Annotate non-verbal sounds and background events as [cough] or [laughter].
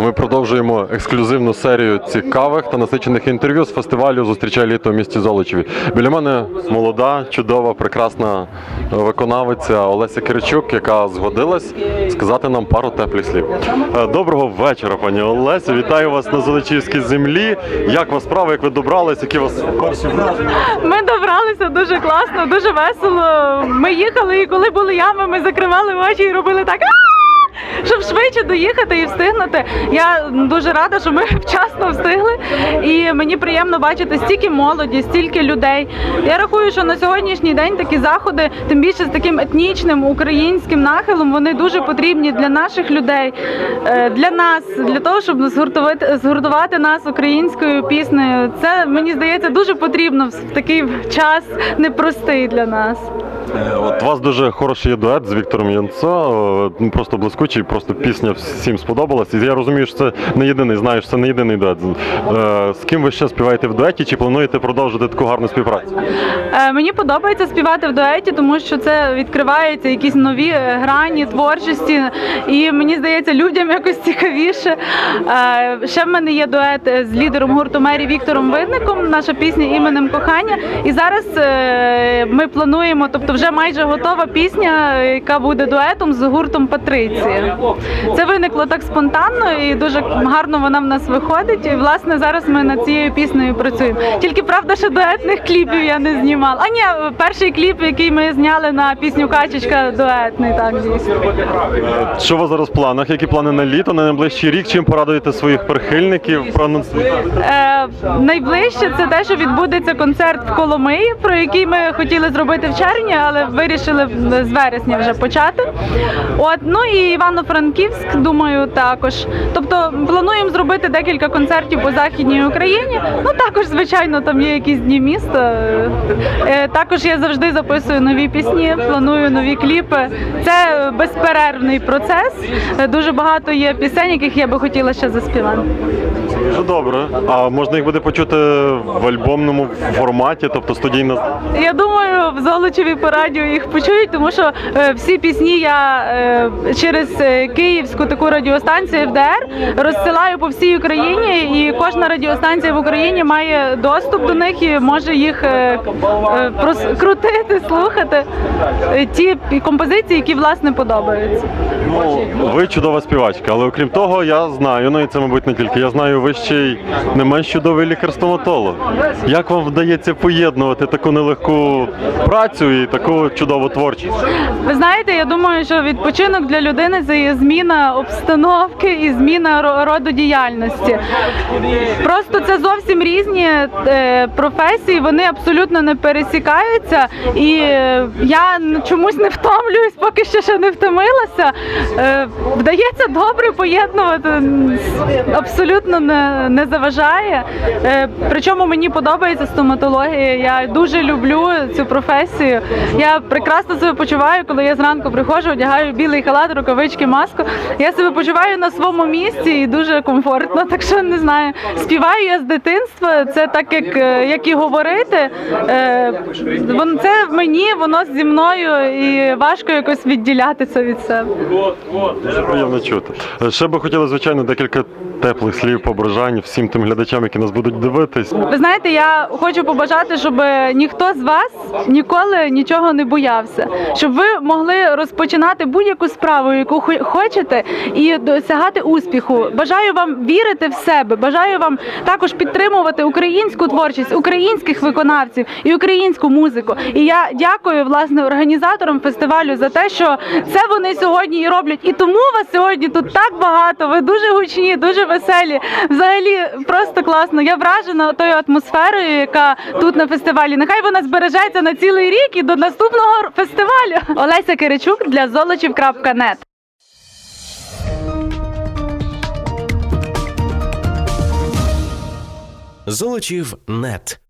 Ми продовжуємо ексклюзивну серію цікавих та насичених інтерв'ю з фестивалю Зустрічай літо в місті Золочеві. Біля мене молода, чудова, прекрасна виконавиця Олеся Киричук, яка згодилась сказати нам пару теплих слів. Е, Доброго вечора, пані Олесю. Вітаю вас на Золочівській землі. Як вас справа, як ви добрались, які у вас перші враження? Ми добралися дуже класно, дуже весело. Ми їхали, і коли були ями, ми закривали очі і робили так. Щоб швидше доїхати і встигнути. Я дуже рада, що ми [laughs] вчасно встигли. І мені приємно бачити стільки молоді, стільки людей. Я рахую, що на сьогоднішній день такі заходи, тим більше з таким етнічним українським нахилом, вони дуже потрібні для наших людей, е, для нас, для того, щоб згуртувати, згуртувати нас українською піснею. Це мені здається дуже потрібно в такий час непростий для нас. Е, От у вас дуже хороший дует з Віктором Янцо, е, ну, просто блискучий, просто пісня всім сподобалась. І я розумію, що це не єдиний, знаю, що це не єдиний дует. Е, З ким ви ще співаєте в дуеті? Чи плануєте продовжити таку гарну співпрацю? Е, Мені подобається співати в дуеті, тому що це відкриваються якісь нові е, грані творчості, і мені здається, людям якось цікавіше. Ще в мене є дует з лідером гурту Мері Віктором Винником. Наша пісня іменем кохання. І зараз ми плануємо, тобто вже майже готова пісня, яка буде дуетом з гуртом Патриція. Це виникло так спонтанно і дуже гарно вона в нас виходить. І власне зараз ми над цією піснею працюємо. Тільки правда, що дуетних кліпів я не знімала. А ні, перший кліп, який ми зняли на пісню Качечка, дуетний, так дійсно. Е, Що у вас зараз в планах? Які плани на літо, на найближчий рік? Чим порадуєте своїх прихильників? Е, найближче це те, що відбудеться концерт в Коломиї, про який ми хотіли зробити в червні, але вирішили з вересня вже почати. От ну і Івано-Франківськ, думаю, також. Тобто плануємо зробити декілька концертів по західній Україні. Ну також, звичайно, там є якісь дні міста. Е, також я завжди записую нові пісні, планую нові кліпи. Це безперервний процес. Е, Дуже багато є пісень, яких я би хотіла ще заспівати. Дуже добре. А можна їх буде почути в альбомному форматі, тобто студійно. Я думаю, в Золочеві по радіо їх почують, тому що е, всі пісні я через київську таку радіостанцію ФДР розсилаю по всій Україні, і кожна радіостанція в Україні має доступ до них і може їх е, е, крутити, слухати е, ті композиції, які власне подобаються. Ну, ви чудова співачка, але окрім того, я знаю, ну і це, мабуть, не тільки. Я знаю, ви ще й не менш чудовий лікар-стоматолог. Як вам вдається поєднувати таку нелегку працю і таку чудову творчість? Ви знаєте, я думаю, що відпочинок для людини зміна обстановки і зміна роду діяльності. Просто це зовсім різні е, професії, вони абсолютно не пересікаються. І е, я чомусь не втомлююсь, поки що ще не втомилася. Е, вдається добре поєднувати, абсолютно не, не заважає. Причому мені подобається стоматологія. Я дуже люблю цю професію. Я прекрасно себе почуваю, коли я зранку приходжу, одягаю білий халат, рукавички, маску. Я себе почуваю на своєму місці і дуже комфортно. Так що не знаю. Співаю я з дитинства. Це так, як, е, як і говорити. Е, Це в мені, воно зі мною, і важко якось відділяти це від себе. Дуже приємно чути. Е, Ще би хотіли, звичайно, декілька теплих слів побажань всім тим глядачам, які нас будуть дивитись. Ви знаєте, я хочу побажати, щоб ніхто з вас ніколи нічого не боявся, щоб ви могли розпочинати будь-яку справу, яку хочете, і досягати успіху. Бажаю вам вірити в себе. Бажаю вам також підтримувати українську творчість, українських виконавців і українську музику. І я дякую власне організаторам фестивалю за те, що це вони сьогодні і роблять. І тому вас сьогодні тут так багато. Ви дуже гучні, дуже веселі. Взагалі просто класно. Я вражена тою атмосферою, яка тут на фестивалі. Нехай вона збережеться на цілий рік і до наступного фестивалю. Олеся Киричук для золочів.нет. Золочів нет.